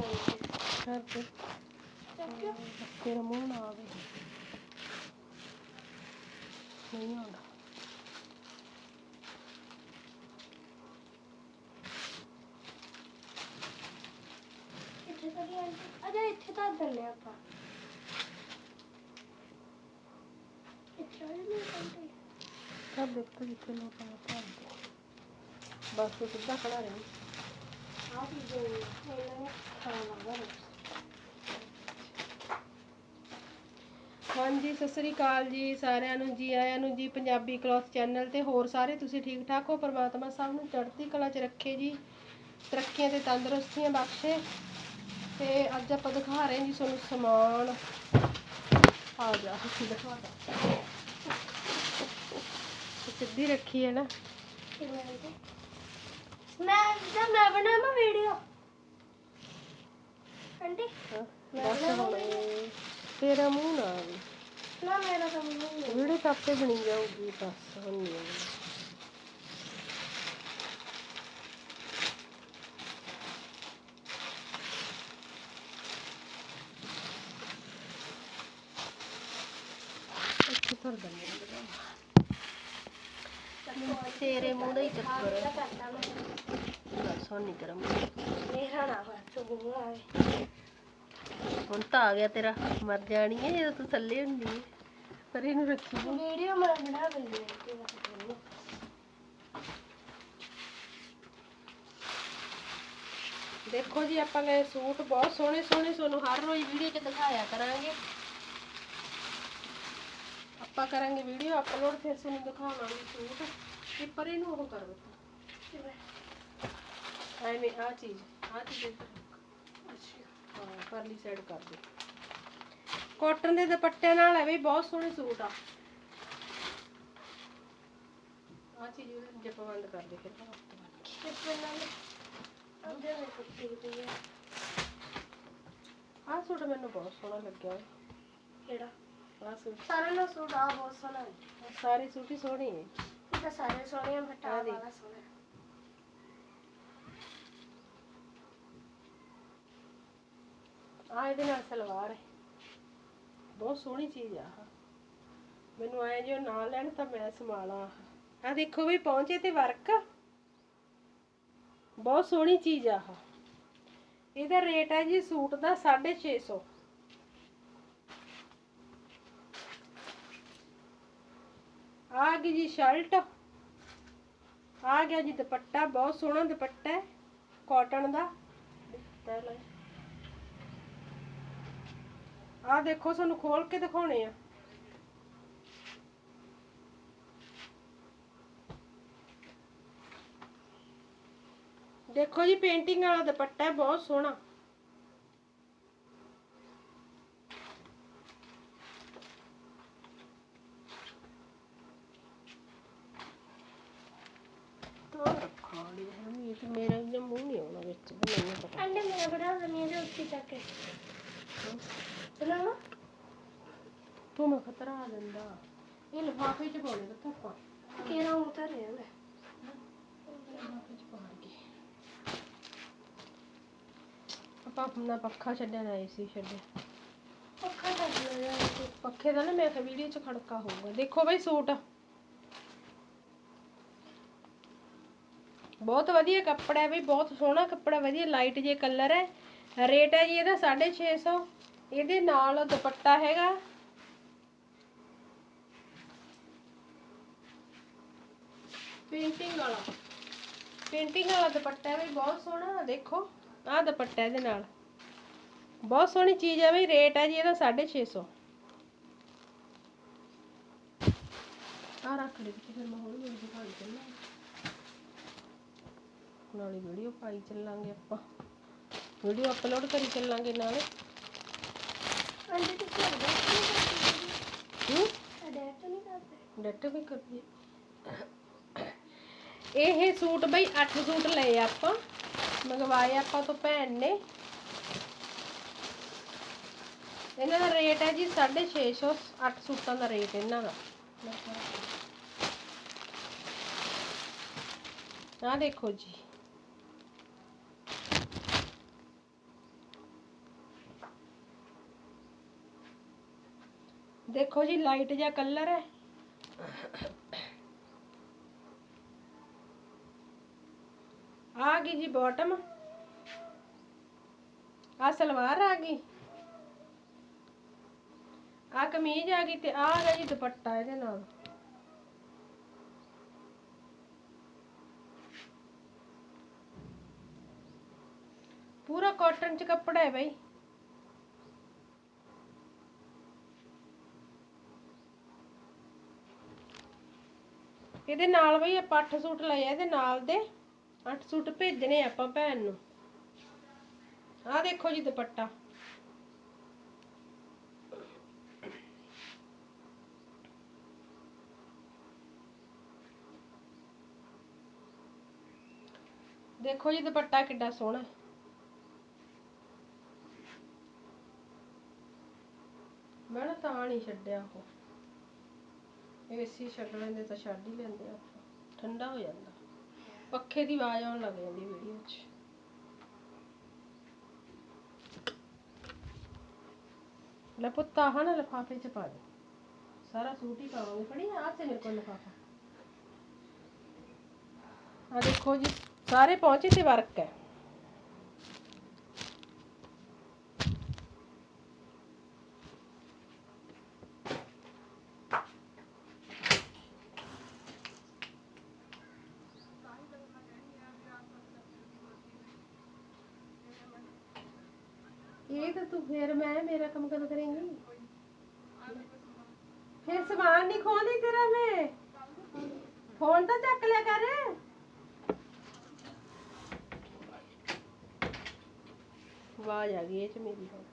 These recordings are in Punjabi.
ਕਰ ਦੇ ਚੱਕਿਓ ਤੇਰਾ ਮੂੰਹ ਨਾ ਆਵੇ। ਨਹੀਂ ਆਉਂਦਾ ਇੱਥੇ ਤਾਂ ਨਹੀਂ ਆਂਟੀ ਅਜਾ ਇੱਥੇ ਤਾਂ ਦੰਨੇ ਆਪਾਂ ਇੱਥੇ ਆ ਨਹੀਂ ਆਂਟੀ ਕਰ ਦੇ ਤੂੰ ਜਿੱਥੇ ਲੋਕਾਂ ਨੂੰ ਧਿਆਨ। ਦੇ ਬਸ ਤੂੰ ਸਿੱਧਾ ਖੜਾ ਰਹੀ ਆ ਵੀ ਜੋ ਇਹਨਾਂ ਨੇ ਖਾਣਾ ਵਾ ਹਾਂਜੀ, ਸਤਿ ਸ੍ਰੀ ਅਕਾਲ ਜੀ ਸਾਰਿਆਂ ਨੂੰ, ਜੀ ਆਇਆਂ ਨੂੰ, ਜੀ ਪੰਜਾਬੀ ਕਲੌਥ ਚੈਨਲ ਤੇ ਹੋਰ ਸਾਰੇ ਤੁਸੀਂ ਠੀਕ ਠਾਕ ਹੋ? ਪਰਮਾਤਮਾ ਸਭ ਨੂੰ ਚੜ੍ਹਦੀ ਕਲਾ 'ਚ ਰੱਖੇ ਜੀ, ਤਰੱਕੀਆਂ ਤੇ ਤੰਦਰੁਸਤੀਆਂ ਬਖਸ਼ੇ। ਤੇ ਅੱਜ ਆਪਾਂ ਦਿਖਾ ਰਹੇ ਜੀ ਤੁਹਾਨੂੰ ਸਮਾਨ। ਆ ਜਾ ਅਸੀਂ ਦਿਖਾ ਦਾਂ ਸਿੱਧੀ ਰੱਖੀ ਹੈ ਨਾ। ਮੈਂ ਜਦ ਮੈਂ ਬਣਾਵਾਂ ਵੀਡੀਓ ਆਂਟੀ? ਹਾਂ, ਬਸ ਹੁਣ। ਤੇਰਾ ਮੂੰਹ ਨਾ ਆਵੇ। ਨਾ ਮੇਰਾ ਤਾਂ ਮੂੰਹ ਨਹੀਂ ਵੀਡੀਓ ਤਾਂ ਆਪੇ ਬਣੀ ਜਾਊਗੀ ਬਸ ਹੁਣ ਨਹੀਂ ਆਉਣੀ। ਇੱਥੇ ਧਰ ਦਿੰਦੇ ਤੇਰੇ ਮੂੰਹ ਦਾ ਹੀ ਚੱਕਰ ਹੈ। ਹੁਣ ਨਹੀਂ ਤੇਰਾ ਮੂੰਹ ਮੇਰਾ ਨਾ ਬਸ ਮੂੰਹ ਆਵੇ ਹੁਣ ਤਾਂ ਆ ਗਿਆ ਤੇਰਾ। ਮਰ ਜਾਣੀ ਹੈ ਜਦੋਂ ਤੂੰ ਥੱਲੇ ਹੁੰਦੀ ਹੈ। ਪਰ ਇਹਨੂੰ ਰੱਖੀ। ਵੀਡੀਓ ਮੈਂ ਬਣਾ ਦਿੰਦੀ ਹਾਂ ਕਿ ਮੈਂ ਤੁਹਾਨੂੰ। ਦੇਖੋ ਜੀ ਆਪਾਂ ਲਏ ਸੂਟ ਬਹੁਤ ਸੋਹਣੇ ਸੋਹਣੇ ਤੁਹਾਨੂੰ ਹਰ ਰੋਜ਼ ਵੀਡੀਓ 'ਚ ਦਿਖਾਇਆ ਕਰਾਂਗੇ। ਆਪਾਂ ਕਰਾਂਗੇ ਵੀਡੀਓ ਅਪਲੋਡ ਫਿਰ ਤੁਹਾਨੂੰ ਦਿਖਾਵਾਂਗੇ ਸੂਟ। ਤੇ ਪਰ ਇਹਨੂੰ ਉਹ ਕਰ ਐਵੇਂ ਆ ਚੀਜ਼ ਆ ਚੀਜ਼। ਅੱਛਾ। ਹਾਂ ਪਰਲੀ ਸਾਈਡ ਕਰ ਦੇ ਕਾਟਨ ਦੇ ਦੁਪੱਟੇ ਨਾਲ ਹੈ ਵੀ ਬਹੁਤ ਸੋਹਣੇ ਸੂਟ ਆ। ਆ ਚੀਜ਼ ਜਿੱਪ ਬੰਦ ਕਰ ਦੇ ਫਿਰ ਕੇ। ਸੂਟ ਮੈਨੂੰ ਬਹੁਤ ਸੋਹਣਾ ਲੱਗਿਆ। ਕਿਹੜਾ? ਆਹ ਸੂਟ ਸਾਰਿਆਂ ਨਾਲ ਸੂਟ ਆ ਬਹੁਤ ਸੋਹਣਾ ਹੈ ਸਾਰੇ ਸੂਟ ਹੀ ਸੋਹਣੇ ਹੈ ਇਹ ਤਾਂ ਸਾਰੇ ਸੋਹਣੇ ਆ ਬਟ ਆਹ ਆ ਦੇਖ। ਵਾਲਾ ਸੋਹਣਾ ਹੈ। ਆ ਇਹਦੇ ਨਾਲ ਸਲਵਾਰ ਹੈ। ਬਹੁਤ ਸੋਹਣੀ ਚੀਜ਼ ਆ ਆਹ। ਮੈਨੂੰ ਆਏ ਜੋ ਨਾ ਲੈਣ ਤਾਂ ਮੈਂ ਸੰਭਾਲਾਂ ਆ ਦੇਖੋ ਵੀ ਪਹੁੰਚੇ ਤੇ ਵਰਕ। ਬਹੁਤ ਸੋਹਣੀ ਚੀਜ਼ ਆ ਆਹ। ਇਹਦਾ ਰੇਟ ਹੈ ਜੀ ਸੂਟ ਦਾ 650 ਆ ਗਈ ਜੀ ਸ਼ਰਟ। ਆ ਗਿਆ ਜੀ ਦੁਪੱਟਾ, ਬਹੁਤ ਸੋਹਣਾ ਦੁਪੱਟਾ ਹੈ ਕਾਟਨ ਦਾ। ਆ ਦੇਖੋ ਤੁਹਾਨੂੰ ਖੋਲ ਕੇ ਦਿਖਾਉਣੇ ਆ। ਦੇਖੋ ਜੀ ਪੇਂਟਿੰਗ ਵਾਲਾ ਦੁਪੱਟਾ ਹੈ, ਬਹੁਤ ਸੋਹਣਾ ਤਾਂ ਰੱਖਾਂ ਲਈ ਇਹ ਤੇ ਮੇਰਾ ਇੰਨਾ ਮੂੰਹ ਨਹੀਂ ਆਉਣਾ ਵਿੱਚ ਮੈਨੂੰ ਪਤਾ। ਅੰਡੇ ਮੈਂ ਬਣਾ ਦਿੰਦੀ ਹਾਂ ਇਹਦੇ ਉੱਤੇ ਚੱਕ ਕੇ। ਬਣਾਵਾ ਤੂੰ ਮੈਂ ਖਤਰਾ ਦਿੰਦਾ। ਇਹ ਲਿਫਾਫੇ ਚ ਪਾਉਣੇ ਤਾਂ ਧੁੱਪਾਂ ਕਿਹੜਾ ਉਤਰ ਰਿਹਾ ਮੈਂ ਲਿਫਾਫੇ ਚ ਪਾ ਕੇ ਆਪਾਂ ਆਪਣਾ ਪੱਖਾ ਛੱਡਣ ਆਏ ਸੀ ਛੱਡੇ ਪੱਖਾ ਤਾਂ ਲਿਆ ਪੱਖੇ ਦਾ ਨਾ ਮੈਂ ਕਿਹਾ ਵੀਡੀਓ ਚ ਖੜਕਾ ਹੋਊਗਾ। ਦੇਖੋ ਬਈ ਸੂਟ। ਬਹੁਤ ਵਧੀਆ ਕੱਪੜਾ ਹੈ ਬਈ, ਬਹੁਤ ਸੋਹਣਾ ਕੱਪੜਾ, ਵਧੀਆ ਲਾਈਟ ਜੇ ਕਲਰ ਹੈ। ਰੇਟ ਹੈ ਜੀ ਇਹਦਾ 650 ਇਹਦੇ ਨਾਲ ਦੁਪੱਟਾ ਹੈਗਾ। ਪੇਂਟਿੰਗ ਵਾਲਾ। ਪੇਂਟਿੰਗ ਵਾਲਾ ਦੁਪੱਟਾ ਹੈ ਬਈ, ਬਹੁਤ ਸੋਹਣਾ ਦੇਖੋ, ਆਹ ਦੁਪੱਟਾ ਇਹਦੇ ਨਾਲ। ਬਹੁਤ ਸੋਹਣੀ ਚੀਜ਼ ਹੈ ਬਈ, ਰੇਟ ਹੈ ਜੀ ਇਹਦਾ 650 ਆ ਰੱਖ ਦੇ ਫਿਰ ਮੈਂ ਹੌਲੀ ਹੌਲੀ ਦਿਖਾਈ ਚੱਲਾਂਗੇ ਨਾਲੇ ਵੀਡੀਓ ਪਾਈ ਚੱਲਾਂਗੇ ਆਪਾਂ। ਵੀਡੀਓ ਅਪਲੋਡ ਕਰੀ ਚੱਲਾਂਗੇ ਨਾਲੇ। ਅੰਡੇ ਤੁਸੀਂ ਅੰਡੇ ਨਹੀਂ ਕਰਦੇ? ਹੂੰ? ਕਰਦੇ? ਡੱਟ ਵੀ ਕਰੀਏ। ਇਹ ਸੂਟ ਬਈ 8 ਸੂਟ ਲਏ ਆਪਾਂ। ਮੰਗਵਾਏ ਆਪਾਂ ਤੋਂ ਭੈਣ ਨੇ। ਇਹਨਾਂ ਦਾ ਰੇਟ ਹੈ ਜੀ 650 8 ਸੂਟਾਂ ਦਾ ਰੇਟ ਇਹਨਾਂ ਦਾ। ਆਹ ਦੇਖੋ ਜੀ। ਦੇਖੋ ਜੀ ਲਾਈਟ ਜਿਹਾ ਕਲਰ ਹੈ ਆ ਗਈ ਜੀ ਬਾਟਮ ਆ ਸਲਵਾਰ ਆ ਗਈ ਆ ਕਮੀਜ਼ ਆ ਗਈ ਤੇ ਆ ਗਿਆ ਜੀ ਦੁਪੱਟਾ ਇਹਦੇ ਨਾਲ ਪੂਰਾ ਕਾਟਨ ਚ ਕੱਪੜਾ ਹੈ ਬਈ ਇਹਦੇ ਨਾਲ ਬਈ ਆਪਾਂ 8 ਸੂਟ ਲਏ ਆ, ਇਹਦੇ ਨਾਲ ਦੇ 8 ਸੂਟ ਭੇਜਣੇ ਆ ਆਪਾਂ ਭੈਣ ਨੂੰ। ਆਹ ਦੇਖੋ ਜੀ ਦੁਪੱਟਾ। ਦੇਖੋ ਜੀ ਦੁਪੱਟਾ ਕਿੱਡਾ ਸੋਹਣਾ। ਮੈਂ ਨਾ ਤਾਂ ਨਹੀਂ ਛੱਡਿਆ ਉਹ। ਏਸੀ ਛੱਡ ਲੈਂਦੇ ਤਾਂ ਛੱਡ ਹੀ ਲੈਂਦੇ ਆ। ਠੰਡਾ ਹੋ ਜਾਂਦਾ। ਪੱਖੇ ਦੀ ਆਵਾਜ਼ ਆਉਣ ਲੱਗ ਜਾਂਦੀ ਵੀਡੀਓ 'ਚ। ਲੈ ਪੁੱਤ ਆਹ ਨਾ ਲਿਫਾਫੇ 'ਚ ਪਾ ਦੇ। ਸਾਰਾ ਸੂਟ ਹੀ ਪਾਵਾਂਗੇ। ਫੜੀ ਆ ਤੇ ਮੇਰੇ ਕੋਲ ਲਿਫਾਫਾ। ਆ ਦੇਖੋ ਜੀ ਸਾਰੇ ਪਹੁੰਚੇ ਤੇ ਵਰਕ ਹੈ ਇਹ ਤਾਂ ਤੂੰ ਫੇਰ ਮੈਂ ਮੇਰਾ ਕੰਮ ਕਦੋਂ ਕਰੇਂਗੀ ਫਿਰ ਸਮਾਨ ਨਹੀਂ ਖੋਲਦੀ ਤੇਰਾ ਮੈਂ ਫੋਨ ਤਾਂ ਚੱਕ ਲਿਆ ਕਰ ਆਵਾਜ਼ ਆ ਗਈ ਇਹ ਚ ਮੇਰੀ ਹੁਣ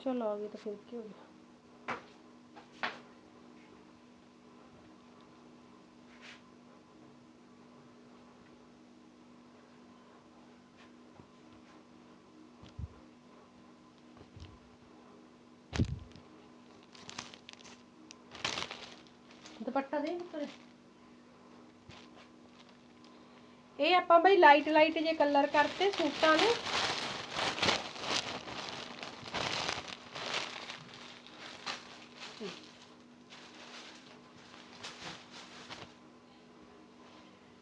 ਚਲੋ ਆ ਗਈ ਦੁਪੱਟਾ ਦੇ ਉੱਪਰ। ਇਹ ਆਪਾਂ ਬਈ ਲਾਈਟ ਲਾਈਟ ਜੇ ਕਲਰ ਕਰਤੇ ਸੂਟਾਂ ਨੂੰ।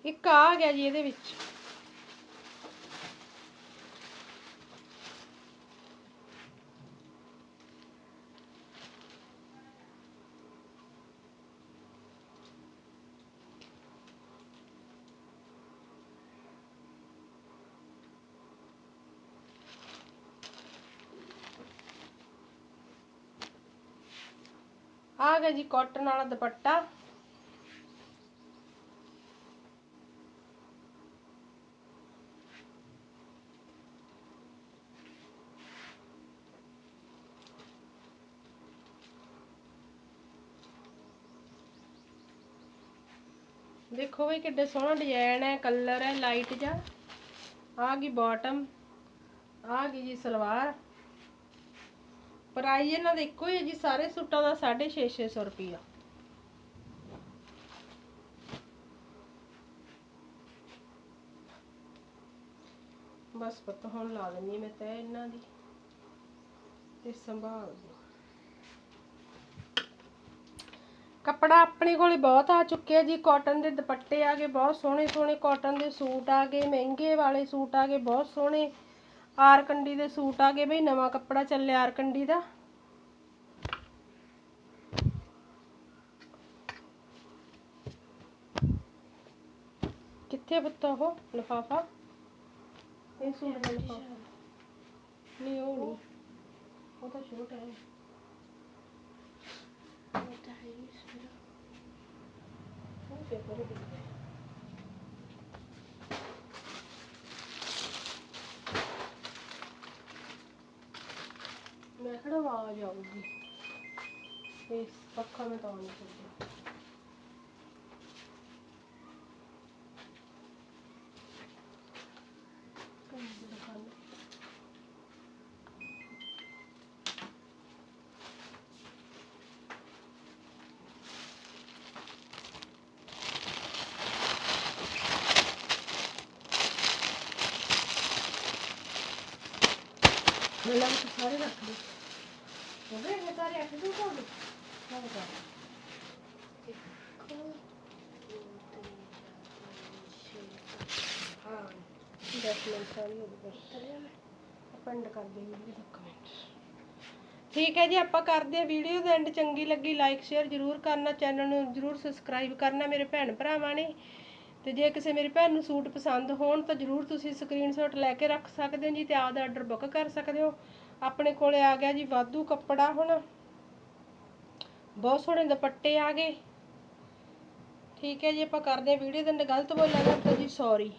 ਇੱਕ ਆ ਗਿਆ ਜੀ ਇਹਦੇ ਵਿੱਚ। ਆ ਗਿਆ ਜੀ ਕਾਟਨ ਵਾਲਾ ਦੁਪੱਟਾ। ਦੇਖੋ ਵੀ ਕਿੱਡੇ ਸੋਹਣਾ ਡਿਜ਼ਾਈਨ ਹੈ ਕਲਰ ਹੈ ਲਾਈਟ ਜਿਹਾ। ਆ ਗਈ ਬਾਟਮ ਆ ਗਈ ਜੀ ਸਲਵਾਰ। ਪ੍ਰਾਈਸ ਇਹਨਾਂ ਦਾ ਇੱਕੋ ਹੀ ਹੈ ਜੀ, ਸਾਰੇ ਸੂਟਾਂ ਦਾ 650 ਰੁਪਈਆ। ਬਸ ਪਤਾ, ਹੁਣ ਲਾ ਦਿੰਨੀ ਮੈਂ ਤੈ ਇਹਨਾਂ ਦੀ ਤੇ ਸੰਭਾਲ ਦੀ ਕੱਪੜਾ ਆਪਣੇ ਕੋਲੇ ਬਹੁਤ ਆ ਚੁੱਕਿਆ ਜੀ ਕਾਟਨ ਦੇ ਦੁਪੱਟੇ ਆ ਗਏ, ਬਹੁਤ ਸੋਹਣੇ ਸੋਹਣੇ ਕਾਟਨ ਦੇ ਸੂਟ ਆ ਗਏ, ਮਹਿੰਗੇ ਵਾਲੇ ਸੂਟ ਆ ਗਏ, ਬਹੁਤ ਸੋਹਣੇ। ਆਰਕੰਡੀ ਦੇ ਸੂਟ ਆ ਗਏ ਬਈ, ਨਵਾਂ ਕੱਪੜਾ ਚੱਲਿਆ ਆਰਕੰਡੀ ਦਾ। ਕਿੱਥੇ ਪੁੱਤ ਉਹ? ਲਿਫਾਫਾ? ਇਹ ਸੂਟ ਦਾ ਲਿਫਾਫਾ। ਨਹੀਂ, ਉਹ ਨਹੀਂ। ਉਹ ਤਾਂ ਛੋਟਾ ਹੈ। ਉਹ ਪੇਪਰ ਹੀ ਦਿਖਦਾ ਹੈ। ਮੈਂ ਕਿਹੜਾ ਆਵਾਜ਼ ağır yavru. Neyse bak kana da almış oldu. ਹੋ ਗਏ ਇਹ ਸਾਰੇ ਅੱਠ ਦੂ ਕੋਲ ਨਾ ਬਤਾ ਹਾਂ 10 ਮਿੰਟ ਹੋ ਗਈ ਬਸ ਕਰ ਦੇ ਵੀਡੀਓ ਡਾਕੂਮੈਂਟ ਠੀਕ ਹੈ ਜੀ, ਆਪਾਂ ਕਰਦੇ ਹਾਂ ਵੀਡੀਓ ਦਾ ਐਂਡ ਚੰਗੀ ਲੱਗੀ ਲਾਈਕ ਸ਼ੇਅਰ ਜਰੂਰ ਕਰਨਾ ਚੈਨਲ ਨੂੰ ਜਰੂਰ ਸਬਸਕ੍ਰਾਈਬ ਕਰਨਾ ਮੇਰੇ ਭੈਣ ਭਰਾਵਾਂ ਨੇ। ਤੇ ਜੇ ਕਿਸੇ ਮੇਰੀ ਭੈਣ ਨੂੰ ਸੂਟ ਪਸੰਦ ਹੋਣ ਤਾਂ ਜਰੂਰ ਤੁਸੀਂ ਸਕਰੀਨਸ਼ਾਟ ਲੈ ਕੇ ਰੱਖ ਸਕਦੇ ਹੋ ਜੀ ਤੇ ਆਪਦਾ ਆਰਡਰ ਬੁੱਕ ਕਰ ਸਕਦੇ ਹੋ। ਆਪਣੇ ਕੋਲੇ ਆ ਗਿਆ ਜੀ ਵਾਧੂ ਕੱਪੜਾ ਹੁਣ। ਬਹੁਤ ਸੋਹਣੇ ਦੁਪੱਟੇ ਆ ਗਏ। ਠੀਕ ਹੈ ਜੀ, ਆਪਾਂ ਕਰਦੇ ਹਾਂ ਵੀਡੀਓ ਦੇ ਅੰਦਰ ਗਲਤ ਬੋਲਿਆ ਤਾਂ ਜੀ ਸੌਰੀ